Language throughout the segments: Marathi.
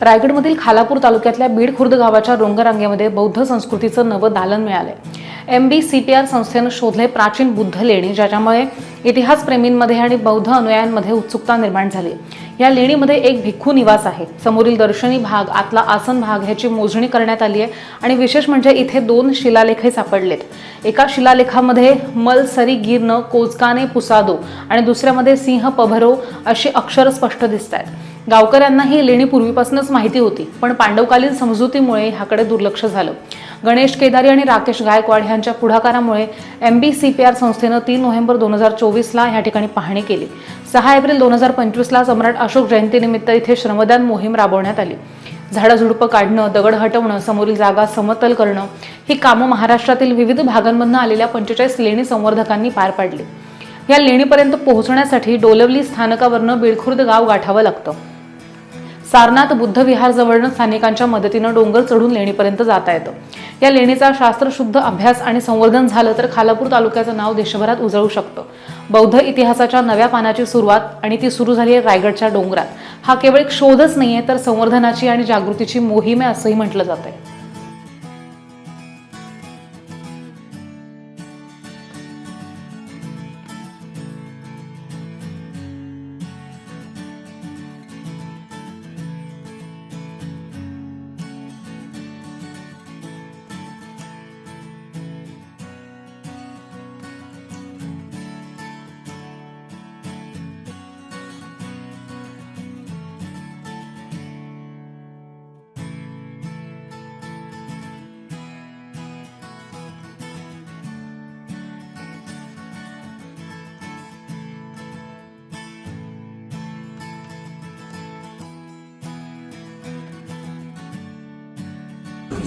रायगडमधील खालापूर तालुक्यातल्या बीड खुर्द गावाच्या रोंगरांगेमध्ये बौद्ध संस्कृतीचं नवं दालन मिळालंय. M B C P R संस्थेनं शोधले प्राचीन बुद्ध लेणी ज्याच्यामुळे इतिहासप्रेमींमध्ये आणि बौद्ध अनुयायांमध्ये उत्सुकता निर्माण झाली. या लेणीमध्ये एक भिक्खू निवास आहे. समोरील दर्शनी भाग आतला आसन भाग ह्याची मोजणी करण्यात आली आहे आणि विशेष म्हणजे इथे दोन शिलालेखही सापडलेत. एका शिलालेखामध्ये मल सरी कोचकाने पुसादो आणि दुसऱ्यामध्ये सिंह पभरो अशी अक्षर स्पष्ट दिसत आहेत गावकऱ्यांना ही लेणी पूर्वीपासूनच माहिती होती पण पांडवकालीन समजुतीमुळे ह्याकडे दुर्लक्ष झालं. गणेश केदारी आणि राकेश गायकवाड यांच्या पुढाकारामुळे M B C P R संस्थेनं तीन नोव्हेंबर दोन हजार चोवीसला ह्या ठिकाणी पाहणी केली. सहा एप्रिल दोन हजार पंचवीसला सम्राट अशोक जयंतीनिमित्त इथे श्रमदान मोहीम राबवण्यात आली. झाडाझुडपं काढणं दगड हटवणं समोरील जागा समतल करणं ही कामं महाराष्ट्रातील विविध भागांमधून आलेल्या पंचेचाळीस लेणी संवर्धकांनी पार पाडली. या लेणीपर्यंत पोहोचण्यासाठी डोलवली स्थानकावरनं बिळखुर्द गाव गाठावं लागतं. सारनाथ बुद्ध विहार जवळनं स्थानिकांच्या मदतीनं डोंगर चढून लेणीपर्यंत जाता येतं. या लेणीचा शास्त्रशुद्ध अभ्यास आणि संवर्धन झालं तर खालापूर तालुक्याचं नाव देशभरात उजळू शकतं. बौद्ध इतिहासाच्या नव्या पानाची सुरुवात आणि ती सुरू झाली आहे रायगडच्या डोंगरात. हा केवळ एक शोधच नाहीये तर संवर्धनाची आणि जागृतीची मोहीम आहे असंही म्हटलं जातंय.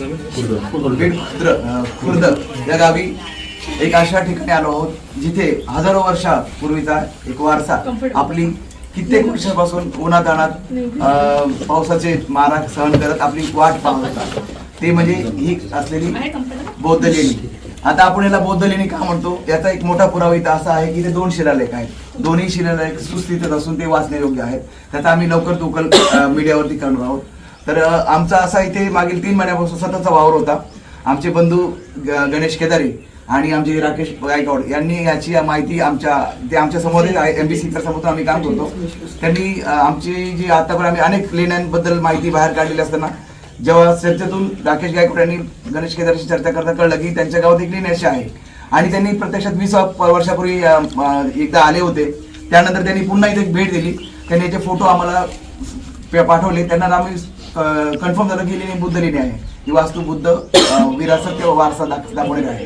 बीड खुर्द या गावी एक अशा ठिकाणी आलो आहोत जिथे हजारो वर्षापूर्वीचा एक वारसा आपली कित्येक वर्षापासून उन्हात अनात अं, पावसाचे मारा सहन करत आपली वाट पाहत होता. ते म्हणजे ही असलेली बौद्ध लेणी आता आपण याला बौद्ध लेणी का म्हणतो? याचा एक मोठा पुरावा इथं असा आहे की ते दोन शिलालेख आहेत. दोन्ही शिलालेख सुस्थितीत असून ते वाचण्यायोग्य आहेत. त्याचा आम्ही लवकर उकल मीडियावरती करणार आहोत. तर आमचा असा इथे मागील तीन महिन्यापासून सततचा वावर होता. आमचे बंधू ग- गणेश केदारी आणि आमचे राकेश गायकवाड यांनी याची माहिती आमच्या ते आमच्यासमोर एम बी सी समोर आम्ही काम करतो. त्यांनी आमची जी आतापर्यंत आम्ही अनेक लेण्यांबद्दल माहिती बाहेर काढलेली असताना जेव्हा चर्चेतून राकेश गायकवाड यांनी गणेश केदारीशी चर्चा करता कळलं की त्यांच्या गावात एक लेणी अशी आहे. आणि त्यांनी प्रत्यक्षात वीस वर्षापूर्वी एकदा आले होते. त्यानंतर त्यांनी पुन्हा इथे एक भेट दिली. त्यांनी याचे फोटो आम्हाला पे- पाठवले त्यांना आम्ही कन्फर्म झालं की लेणी बुद्ध लेणी आहे. ही वास्तू बुद्ध विरासत किंवा वारसा दाख- आहे.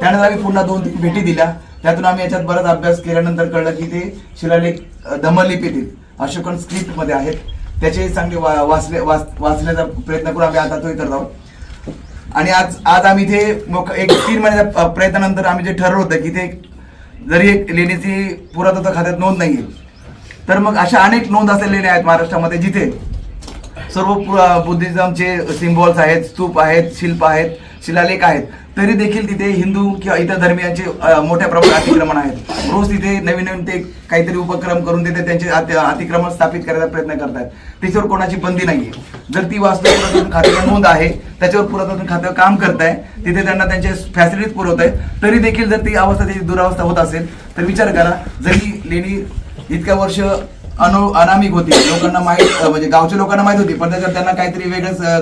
त्यानंतर आम्ही पुन्हा दोन तीन भेटी दिल्या. त्यातून आम्ही याच्यात बराच अभ्यास केल्यानंतर कळलं की ते शिलालेख दमलिपीतील अशोकन स्क्रिप्टमध्ये आहेत. त्याचे चांगले वा- वाचले वाच- वाचण्याचा प्रयत्न करून आम्ही आता तोही करत आहोत आणि आज आज आम्ही ते मोक- एक तीन महिन्याच्या प्रयत्नानंतर आम्ही जे ठरवलं होतं की ते जरी एक लेणीची पुरातत्व खात्यात नोंद नाही आहे तर मग अशा अनेक नोंद असलेल्या आहेत महाराष्ट्रामध्ये जिथे सर्व पु- बुद्धिझमचे सिम्बॉल्स आहेत स्तूप आहेत शिल्प आहेत शिलालेख आहेत तरी देखील तिथे हिंदू किंवा इतर धर्मियांचे मोठ्या प्रमाणात अतिक्रमण आहेत. रोज तिथे नवीन नवीन ते काहीतरी उपक्रम करून तिथे त्यांचे अति- अतिक्रमण स्थापित करायचा प्रयत्न करतात. त्याच्यावर कोणाची बंदी नाहीये. जर ती वास्तू पुरातत्व खात्याची नोंद आहे त्याच्यावर पुरातत्व खातं काम करत आहे तिथे त्यांना त्यांचे फॅसिलिटीज पुरवत आहे तरी देखील जर ती अवस्था त्याची दुरावस्था होत असेल तर विचार करा जरी लेणी इतक्या वर्ष अनु अनामिक होती. लोकांना माहीत म्हणजे गावच्या लोकांना माहीत होती पण त्याच्यात त्यांना काहीतरी वेगळंच अं,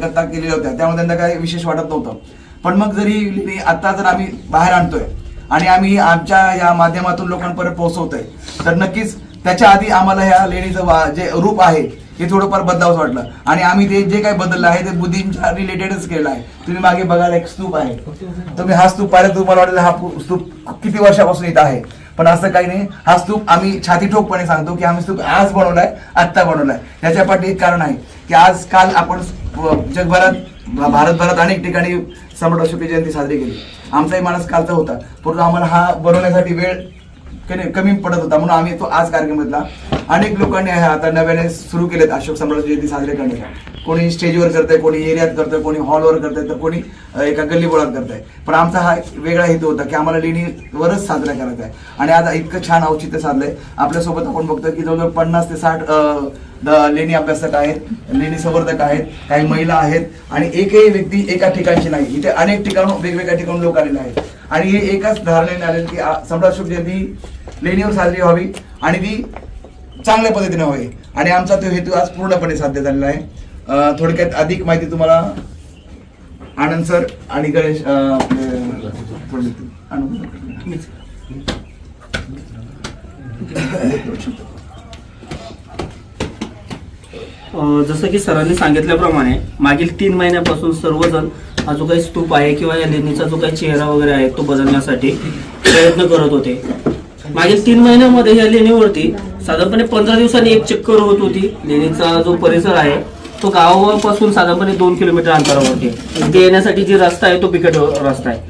कथा केलेल्या होत्या. त्यामुळे त्यांना काही विशेष वाटत नव्हतं. पण मग जरी आता जर आम्ही बाहेर आणतोय आणि आम्ही आमच्या या माध्यमातून लोकांपर्यंत पोहोचवतोय तर नक्कीच त्याच्या आधी आम्हाला ह्या लेणीचं जे रूप आहे हे थोडंफार बदलावंच वाटलं. आणि आम्ही ते जे काही बदललं आहे ते बुद्धींच्या रिलेटेडच केलं आहे. तुम्ही मागे बघायला एक स्तूप आहे. तुम्ही हा स्तूप पाहिला तुम्हाला वाटलं हा स्तूप किती वर्षापासून इथं आहे? पण असं काही नाही. हा स्तूप आम्ही छाती ठोकपणे सांगतो की आम्ही स्तूप आज बनवलाय आत्ता बनवलाय. याच्या पाठी एक कारण आहे की आज काल आपण जगभरात भारतभरात अनेक ठिकाणी सम्राट अशोक जयंती साजरी केली. आमचाही माणूस कालचा होता. परंतु आम्हाला हा बनवण्यासाठी वेळ कमी कमी पडत होता. म्हणून आम्ही तो आज कार्यक्रम घेतला. अनेक लोकांनी आहे आता नव्याने सुरू केलेत अशोक सम्राट जयंती साजरे करण्याचा कोणी स्टेजवर करतंय कोणी एरियात करतंय कोणी हॉलवर करतंय तर कोणी एका गल्लीबोळात करतंय. पण आमचा हा एक वेगळा हेतू होता की आम्हाला लेणीवरच साजरा करायचा आहे. आणि आता इतकं छान औचित्य साधलंय. आपल्यासोबत आपण बघतो की जवळजवळ पन्नास ते साठ द- लेणी अभ्यासक आहेत लेणी संवर्धक आहेत काही महिला आहेत आणि एकही व्यक्ती एका ठिकाणची नाही. इथे अनेक ठिकाणून वेगवेगळ्या ठिकाणून लोक आलेले आहेत. आणि हे एकाच धारणेने आलेले की सम्राट शुभ जयंती लेणीवर साजरी व्हावी आणि ती चांगल्या पद्धतीने व्हावी. आणि आमचा तो हेतू आज पूर्णपणे साध्य झालेला आहे. थोडक्यात अधिक माहिती तुम्हाला आनंद सर आणि गणेश म्हणजे जसं की सरांनी सांगितल्याप्रमाणे मागील तीन महिन्यापासून सर्वजण हा जो काही स्तूप आहे किंवा या लेणीचा जो काही चेहरा वगैरे आहे तो बदलण्यासाठी प्रयत्न करत होते. मागील तीन महिन्यामध्ये या लेणीवरती साधारणपणे पंधरा दिवसांनी एक चक्कर होत होती. लेणीचा जो परिसर आहे तो गावापासून साधारणपणे दोन किलोमीटर अंतरावरती. आहे. इथे येण्यासाठी जी रस्ता आहे तो बिकट रस्ता आहे.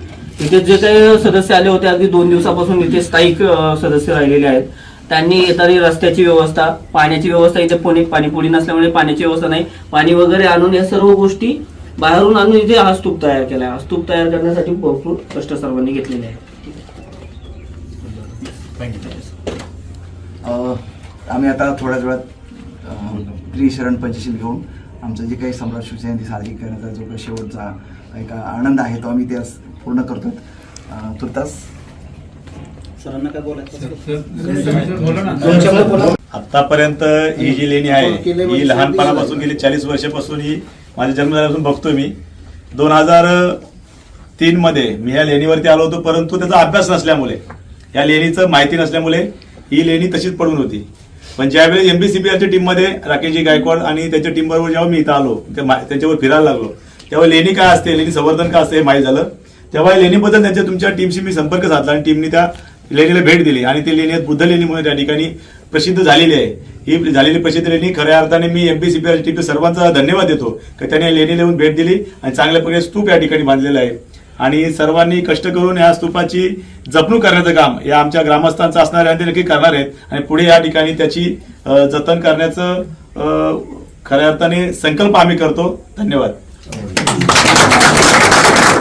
इथे जे काही सदस्य आले होते अगदी दोन दिवसापासून इथे स्थायिक सदस्य राहिलेले आहेत. त्यांनी येताना रस्त्याची व्यवस्था पाण्याची व्यवस्था इथे पुणे पाणीपुरी नसल्यामुळे पाण्याची व्यवस्था नाही. पाणी वगैरे आणून या सर्व गोष्टी बाहेरून आणून इथे हा स्तूप तयार केला आहे हा स्तूप तयार करण्यासाठी भरपूर कष्ट सर्वांनी घेतलेले आहेत. अं, आम्ही आता थोड्याच वेळात त्रिशरण पंचशील घेऊन आमचं जे काही सम्राट शिवजयंती साजरी करण्याचा जो काही शेवटचा एक आनंद आहे तो आम्ही त्यास पूर्ण करतो तुर्तास? सरांना काय बोलायचं आतापर्यंत ही जी लेणी आहे ही लहानपणापासून गेली चाळीस वर्षापासून ही माझ्या जन्म झाल्यापासून बघतो मी. दोन हजार तीन मध्ये मी या लेणीवरती आलो होतो परंतु त्याचा अभ्यास नसल्यामुळे या लेणीचं माहिती नसल्यामुळे ही लेणी तशीच पडून होती. पण ज्यावेळेस एमबीसीपीआरच्या टीममध्ये राकेशजी गायकवाड आणि त्यांच्या टीम बरोबर जेव्हा मी इथं आलो त्या मा- त्यांच्यावर फिरायला लागलो तेव्हा लेणी काय असते लेणी संवर्धन काय असते हे माहीत झालं. तेव्हा लेणीबद्दल त्यांच्या तुमच्या टीमशी मी संपर्क साधला आणि टीमनी त्या लेणीला भेट दिली. आणि ती लेणी बुद्ध लेणी म्हणून त्या ठिकाणी प्रसिद्ध झालेली आहे. ही झालेली प्रसिद्ध लेणी खऱ्या अर्थाने मी एमपीसीपी टीमचा सर्वांचा धन्यवाद देतो की त्यांनी लेणी लेणीला येऊन भेट दिली आणि चांगल्या प्रकारे स्तूप या ठिकाणी बांधलेला आहे. आणि सर्वांनी कष्ट करून या स्तूपाची जपणूक करण्याचं काम या आमच्या ग्रामस्थांचं असणार आहे आणि ते नक्की करणार आहेत. आणि पुढे या ठिकाणी त्याची जतन करण्याचं खऱ्या अर्थाने संकल्प आम्ही करतो. धन्यवाद.